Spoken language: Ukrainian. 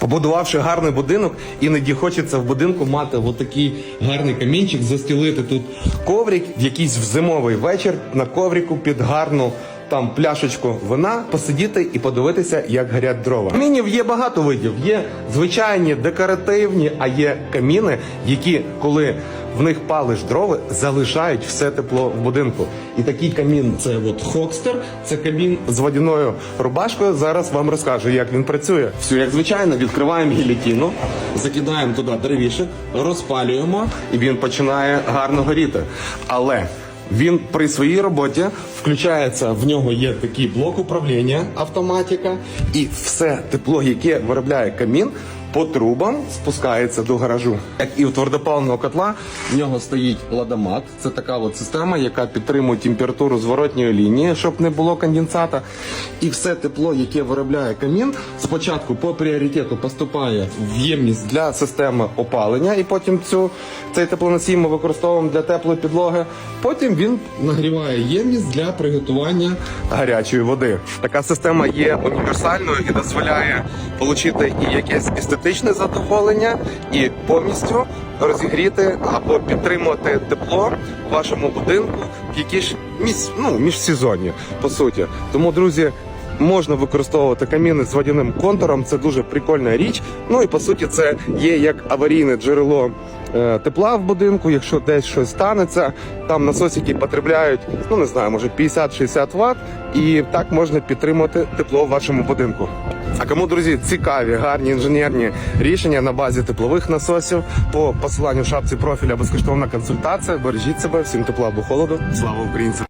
Побудувавши гарний будинок, іноді хочеться в будинку мати отакий гарний камінчик, застілити тут коврик в якийсь зимовий вечір на коврику під гарну там пляшечку вина, посидіти і подивитися, як горять дрова. Камінів є багато видів. Є звичайні декоративні, а є каміни, які, коли в них палиш дрова, залишають все тепло в будинку. І такий камін це от Хокстер, це камін з водяною рубашкою. Зараз вам розкажу, як він працює. Все, як звичайно, відкриваємо гілітіну, закидаємо туди деревішек, розпалюємо, і він починає гарно горіти. Але він при своїй роботі включається, в нього є такий блок управління автоматика, і все тепло, яке виробляє камін, по трубам спускається до гаражу. Як і у твердопаливного котла, в нього стоїть ладомат. Це така от система, яка підтримує температуру зворотньої лінії, щоб не було конденсата. І все тепло, яке виробляє камін, спочатку по пріоритету поступає в ємність для системи опалення, і потім цю цей теплоносій ми використовуємо для теплої підлоги. Потім він нагріває ємність для приготування гарячої води. Така система є універсальною і дозволяє отримати і якесь естетичне задоволення, і повністю розігріти або підтримувати тепло в вашому будинку в якісь міс, ну, міжсезонні, по суті. Тому, друзі. Можна використовувати каміни з водяним контуром, це дуже прикольна річ. Ну і по суті, це є як аварійне джерело е, тепла в будинку. Якщо десь щось станеться, там насосики потребляють, ну не знаю, може 50-60 Вт, і так можна підтримувати тепло в вашому будинку. А кому, друзі, цікаві, гарні інженерні рішення на базі теплових насосів по посиланню в шапці профіля безкоштовна консультація. Бережіть себе, всім тепла або холоду. Слава українцям!